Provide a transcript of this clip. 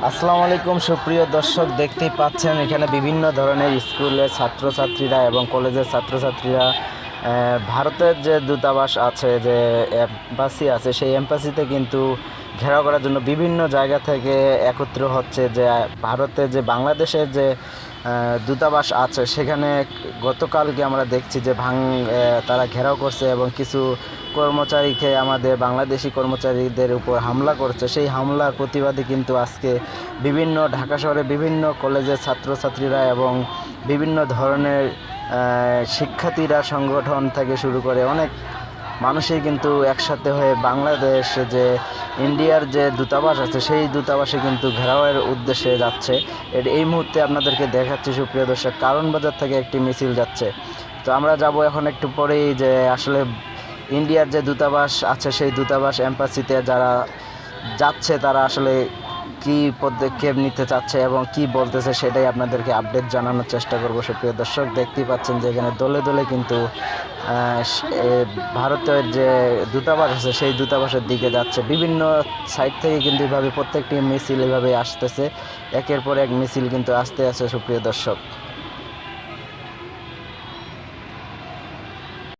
আসসালামু আলাইকুম সুপ্রিয় দর্শক দেখতেই পাচ্ছেন এখানে বিভিন্ন ধরনের স্কুলের ছাত্রছাত্রীরা এবং কলেজের ছাত্রছাত্রীরা ভারতের যে দূতাবাস আছে, যে এম্বাসি আছে, সেই এম্বাসিতে কিন্তু ঘেরাও করার জন্য বিভিন্ন জায়গা থেকে একত্র হচ্ছে যে ভারতে যে বাংলাদেশের যে দূতাবাস আছে, সেখানে গতকালকে আমরা দেখছি যে ভাঙ তারা ঘেরাও করছে এবং কিছু কর্মচারীকে আমাদের বাংলাদেশি কর্মচারীদের উপর হামলা করছে। সেই হামলার প্রতিবাদে কিন্তু আজকে বিভিন্ন ঢাকা শহরে বিভিন্ন কলেজের ছাত্রছাত্রীরা এবং বিভিন্ন ধরনের শিক্ষার্থীরা সংগঠন থেকে শুরু করে অনেক মানুষই কিন্তু একসাথে হয়ে বাংলাদেশ যে ইন্ডিয়ার যে দূতাবাস আছে, সেই দূতাবাসে কিন্তু ঘেরাওয়ের উদ্দেশ্যে যাচ্ছে। এর এই মুহূর্তে আপনাদেরকে দেখাচ্ছি সুপ্রিয় দর্শক, কারণ বাজার থেকে একটি মিছিল যাচ্ছে। তো আমরা যাব এখন একটু পরেই যে আসলে ইন্ডিয়ার যে দূতাবাস আছে, সেই দূতাবাস, এম্বাসিতে যারা যাচ্ছে, তারা আসলে কি পদক্ষেপ নিতে চাচ্ছে এবং কি বলতেছে সেটাই আপনাদেরকে আপডেট জানানোর চেষ্টা করব সুপ্রিয় দর্শক। দেখতেই পাচ্ছেন যে এখানে দলে দলে কিন্তু ভারতের যে দূতাবাস আছে সেই দূতাবাসের দিকে যাচ্ছে। বিভিন্ন সাইড থেকে কিন্তু এভাবে প্রত্যেকটি মিছিল এভাবে আসতেছে। একের পর এক মিছিল কিন্তু আসতে আছে সুপ্রিয় দর্শক।